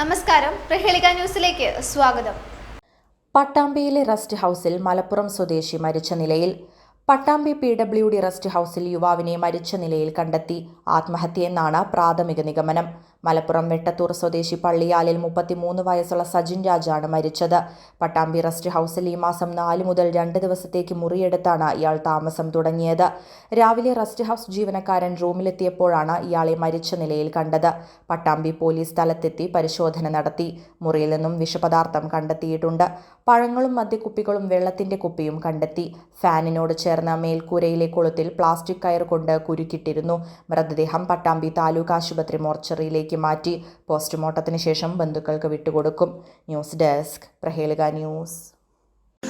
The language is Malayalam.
നമസ്കാരം. പ്രഹേളിക ന്യൂസിലേക്ക് സ്വാഗതം. പട്ടാമ്പിയിലെ റെസ്റ്റ് ഹൗസിൽ മലപ്പുറം സ്വദേശി മരിച്ച നിലയിൽ Pattambi P W D rest ഹൗസിൽ യുവാവിനെ മരിച്ച നിലയിൽ കണ്ടെത്തി. ആത്മഹത്യയെന്നാണ് പ്രാഥമിക നിഗമനം. മലപ്പുറം വെട്ടത്തൂർ സ്വദേശി പള്ളിയാലിൽ മുപ്പത്തിമൂന്ന് വയസ്സുള്ള സജിൻ രാജാണ് മരിച്ചത്. പട്ടാമ്പി റെസ്റ്റ് ഹൗസിൽ ഈ മാസം നാല് മുതൽ രണ്ട് ദിവസത്തേക്ക് മുറിയെടുത്താണ് ഇയാൾ താമസം തുടങ്ങിയത്. രാവിലെ റെസ്റ്റ് ഹൗസ് ജീവനക്കാരൻ റൂമിലെത്തിയപ്പോഴാണ് ഇയാളെ മരിച്ച നിലയിൽ കണ്ടത്. പട്ടാമ്പി പോലീസ് സ്ഥലത്തെത്തി പരിശോധന നടത്തി. മുറിയിൽ നിന്നും വിഷപദാർത്ഥം കണ്ടെത്തിയിട്ടുണ്ട്. പഴങ്ങളും മദ്യക്കുപ്പികളും വെള്ളത്തിന്റെ കുപ്പിയും കണ്ടെത്തി. ഫാനിനോട് മേൽക്കൂരയിലെ കുളത്തിൽ പ്ലാസ്റ്റിക് കയർ കൊണ്ട് കുരുക്കിട്ടിരുന്നു. മൃതദേഹം പട്ടാമ്പി താലൂക്ക് ആശുപത്രി മോർച്ചറിയിലേക്ക് മാറ്റി. പോസ്റ്റ്മോർട്ടത്തിന് ശേഷം ബന്ധുക്കൾക്ക് വിട്ടുകൊടുക്കും. News desk Prahelika news.